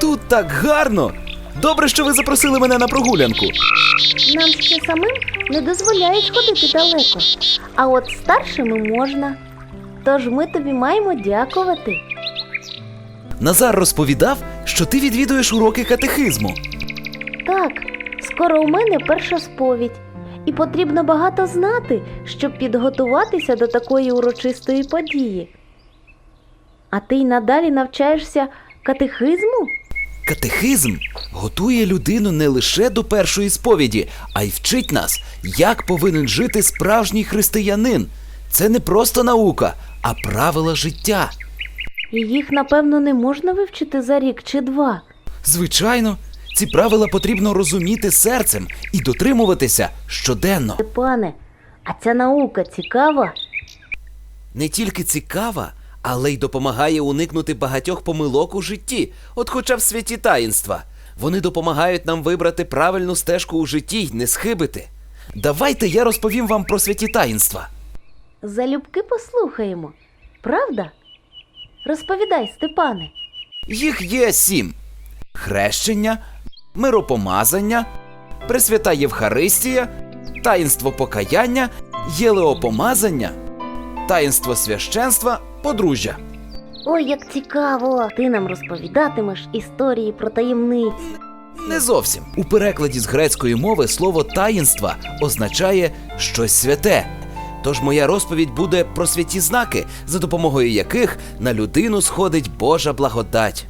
Тут так гарно. Добре, що ви запросили мене на прогулянку. Нам ще самим не дозволяють ходити далеко, а от старшими можна. Тож ми тобі маємо дякувати. Назар розповідав, що ти відвідуєш уроки катехизму. Так, скоро у мене перша сповідь, і потрібно багато знати, щоб підготуватися до такої урочистої події. А ти й надалі навчаєшся катехизму? Катехизм готує людину не лише до першої сповіді, а й вчить нас, як повинен жити справжній християнин. Це не просто наука, а правила життя. І їх, напевно, не можна вивчити за рік чи два. Звичайно, ці правила потрібно розуміти серцем і дотримуватися щоденно. Пане, а ця наука цікава? Не тільки цікава, але й допомагає уникнути багатьох помилок у житті, от хоча б в святі таїнства. Вони допомагають нам вибрати правильну стежку у житті й не схибити. Давайте я розповім вам про святі таїнства. Залюбки послухаємо. Правда? Розповідай, Степане. Їх є сім: хрещення, миропомазання, Пресвята Євхаристія, таїнство покаяння, єлеопомазання, таїнство священства, подружжя. Ой, як цікаво! Ти нам розповідатимеш історії про таємниці. Не зовсім. У перекладі з грецької мови слово таїнства означає щось святе. Тож моя розповідь буде про святі знаки, за допомогою яких на людину сходить Божа благодать.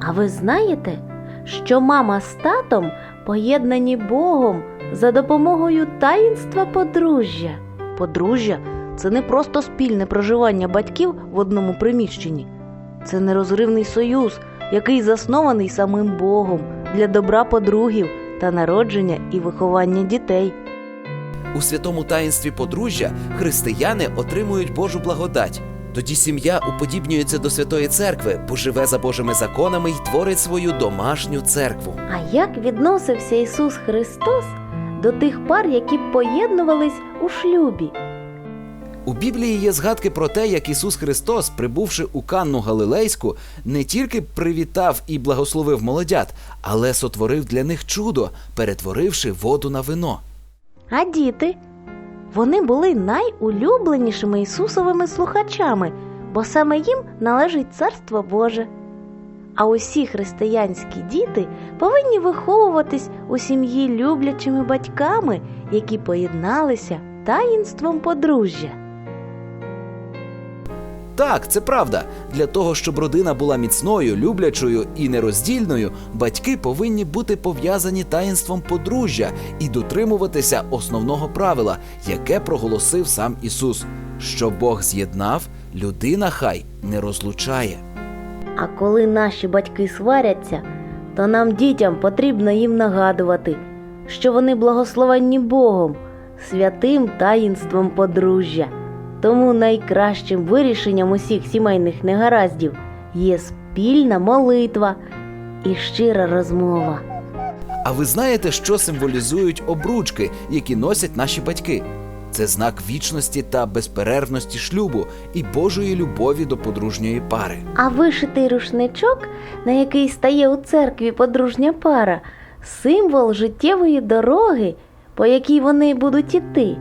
А ви знаєте, що мама з татом поєднані Богом за допомогою таїнства подружжя? Подружжя це не просто спільне проживання батьків в одному приміщенні. Це нерозривний союз, який заснований самим Богом для добра подругів та народження і виховання дітей. У святому таїнстві подружжя християни отримують Божу благодать. Тоді сім'я уподібнюється до Святої Церкви, бо живе за Божими законами й творить свою домашню церкву. А як відносився Ісус Христос до тих пар, які поєднувались у шлюбі? У Біблії є згадки про те, як Ісус Христос, прибувши у Канну Галилейську, не тільки привітав і благословив молодят, але сотворив для них чудо, перетворивши воду на вино. А діти? Вони були найулюбленішими Ісусовими слухачами, бо саме їм належить Царство Боже. А усі християнські діти повинні виховуватись у сім'ї люблячими батьками, які поєдналися таїнством подружжя. Так, це правда. Для того, щоб родина була міцною, люблячою і нероздільною, батьки повинні бути пов'язані таїнством подружжя і дотримуватися основного правила, яке проголосив сам Ісус: що Бог з'єднав, людина хай не розлучає. А коли наші батьки сваряться, то нам, дітям, потрібно їм нагадувати, що вони благословенні Богом, святим таїнством подружжя. Тому найкращим вирішенням усіх сімейних негараздів є спільна молитва і щира розмова. А ви знаєте, що символізують обручки, які носять наші батьки? Це знак вічності та безперервності шлюбу і Божої любові до подружньої пари. А вишитий рушничок, на який стає у церкві подружня пара, символ життєвої дороги, по якій вони будуть іти.